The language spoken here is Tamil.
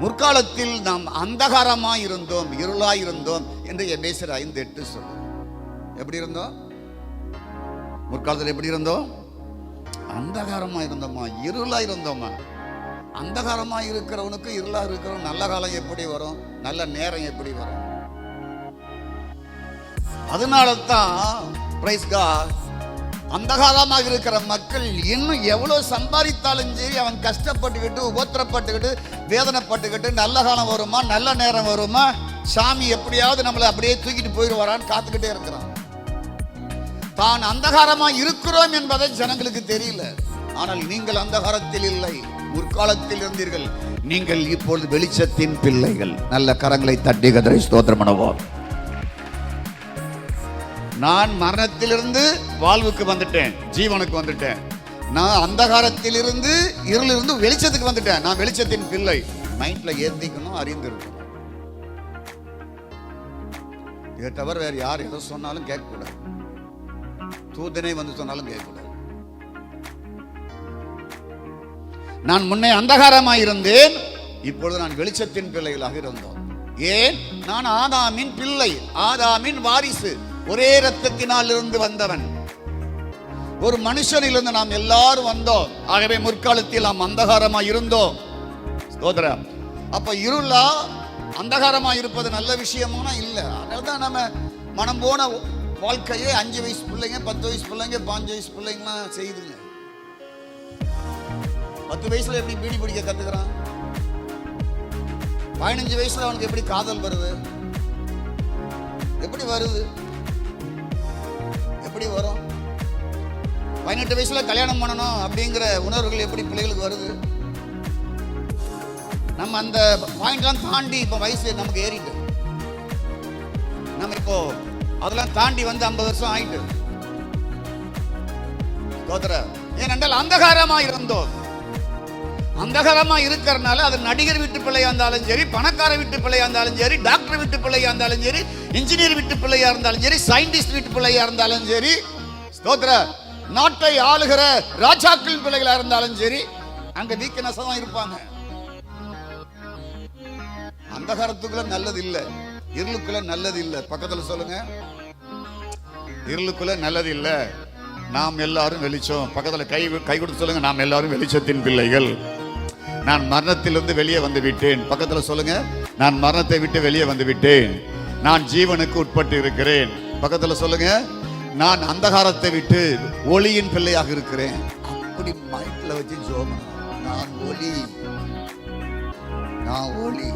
முற்காலத்தில் நாம் அந்தகாரமாக இருந்தோம் இருளாக இருந்தோம் என்று எபேசர் ஐந்து எட்டு சொல்லும் எப்படி இருந்தோம் முற்காலத்தில் எப்படி இருந்தோம் அந்தகாரமாக இருந்தோமா இருளாக இருந்தோமா அந்தகாரமாக இருக்கிறவனுக்கு இருளாக இருக்கிறவன் நல்ல காலம் எப்படி வரும் நல்ல நேரம் எப்படி வரும்? அதனால தான் பிரைஸ் காட் அந்தகாரமாக இருக்கிற மக்கள் இன்னும் எவ்வளோ சம்பாதித்தாலும் சரி அவன் கஷ்டப்பட்டுக்கிட்டு உபத்திரப்பட்டுக்கிட்டு வேதனைப்பட்டுக்கிட்டு நல்ல காலம் வருமா நல்ல நேரம் வருமா சாமி எப்படியாவது நம்மளை அப்படியே தூக்கிட்டு போயிடுவாரான்னு காத்துக்கிட்டே இருக்கிறான். தான் அந்தகாரமாக இருக்கிறோம் என்பதை ஜனங்களுக்கு தெரியல. ஆனால் நீங்கள் அந்தகாரத்தில் இல்லை. முற்காலத்தில் இருந்தீர்கள். நீங்கள் இப்பொழுது வெளிச்சத்தின் பிள்ளைகள். நல்ல கரங்களை தட்டி கதரை ஸ்தோத்திரம் அனுபவம் நான் மரணத்திலிருந்து வாழ்வுக்கு வந்துட்டேன் ஜீவனுக்கு வந்துட்டேன். நான் அந்தகாரத்திலிருந்து இருளிலிருந்து வெளிச்சத்துக்கு வந்துட்டேன். நான் வெளிச்சத்தின் பிள்ளை. மைண்ட்ல ஏத்திக்கணும் அறிந்திருக்கணும். இதை தவிர வேற யார் எதை சொன்னாலும் கேட்கக்கூடாது. தூதனை வந்து சொன்னாலும் கேட்கக்கூடாது. நான் முன்னே அந்தகாரமாக இருந்தேன் இப்பொழுது நான் வெளிச்சத்தின் பிள்ளைகளாக இருந்தோம். ஏன்? நான் ஆதாமின் பிள்ளை ஆதாமின் வாரிசு. ஒரே ரத்தத்தினால் இருந்து வந்தவன். ஒரு மனுஷனிலிருந்து நாம் எல்லாரும் வந்தோம். ஆகவே முற்காலத்தில் நாம் அந்தகாரமா இருந்தோம். ஸ்தோத்திரம். அப்ப இருளா அந்தகாரமா இருப்பது நல்ல விஷயமானா இல்லை. அதனால தான் நம்ம மனம் போன வாழ்க்கையே அஞ்சு வயசு பிள்ளைங்க பத்து வயசு பிள்ளைங்க பாஞ்சு வயசு பிள்ளைங்கலாம் செய்யுதுங்க பத்து வயசுல எப்படி பீடி பிடிக்க கத்துக்கிறான்? பதினஞ்சு வயசுல அவனுக்கு எப்படி காதல் வருது? எப்படி வருது? எப்படி வரும்? பதினெட்டு வயசுல கல்யாணம் பண்ணணும் அப்படிங்கிற உணர்வுகள் எப்படி பிள்ளைகளுக்கு வருது? நம்ம அந்த பாயிண்ட்லாம் தாண்டி இப்போ வயசு நமக்கு ஏறிட்டு. நம்ம இப்போ அதெல்லாம் தாண்டி வந்து ஐம்பது வருஷம் ஆயிட்டு. ஏன் ஏனென்றால் அந்தகாரமா இருந்தோம். அந்தகாரமாக இருக்கிறனால அது நடிகர் வீட்டு பிள்ளையாக இருந்தாலும் சரி பணக்கார வீட்டு பிள்ளையாக இருந்தாலும் சரி டாக்டர் வீட்டு பிள்ளையாக இருந்தாலும் சரி இன்ஜினியர் வீட்டு பிள்ளையாக இருந்தாலும் சரி சயின்டிஸ்ட் வீட்டு பிள்ளையாக இருந்தாலும் சரி ஸ்தோத்ர நாட்டை ஆளுகிற ராஜாக்கள் பிள்ளைகளாக இருந்தாலும் சரி அங்க வீக்னஸ் தான் இருப்பாங்க. அந்தகாரத்துக்குள்ள நல்லது இல்லை இருளுக்குள்ள நல்லது இல்லை பக்கத்தில் சொல்லுங்க. இருளுக்குள்ள நல்லது இல்லை நாம் எல்லாரும் வெளிச்சம். பக்கத்தில் கை கை கொடுத்து சொல்லுங்க. நாம் எல்லாரும் வெளிச்சத்தின் பிள்ளைகள். நான் மரணத்திலிருந்து வெளியே வந்து விட்டேன். பக்கத்தில் சொல்லுங்க. நான் மரணத்தை விட்டு வெளியே வந்து விட்டேன். நான் ஜீவனுக்கு உட்பட்டு இருக்கிறேன். பக்கத்தில் சொல்லுங்க. நான் அந்தகாரத்தை விட்டு ஒளியின் பிள்ளையாக இருக்கிறேன். அப்படி மைண்ட்ல வச்சு ஜோமன் நான் ஒளி. நான் ஒளி.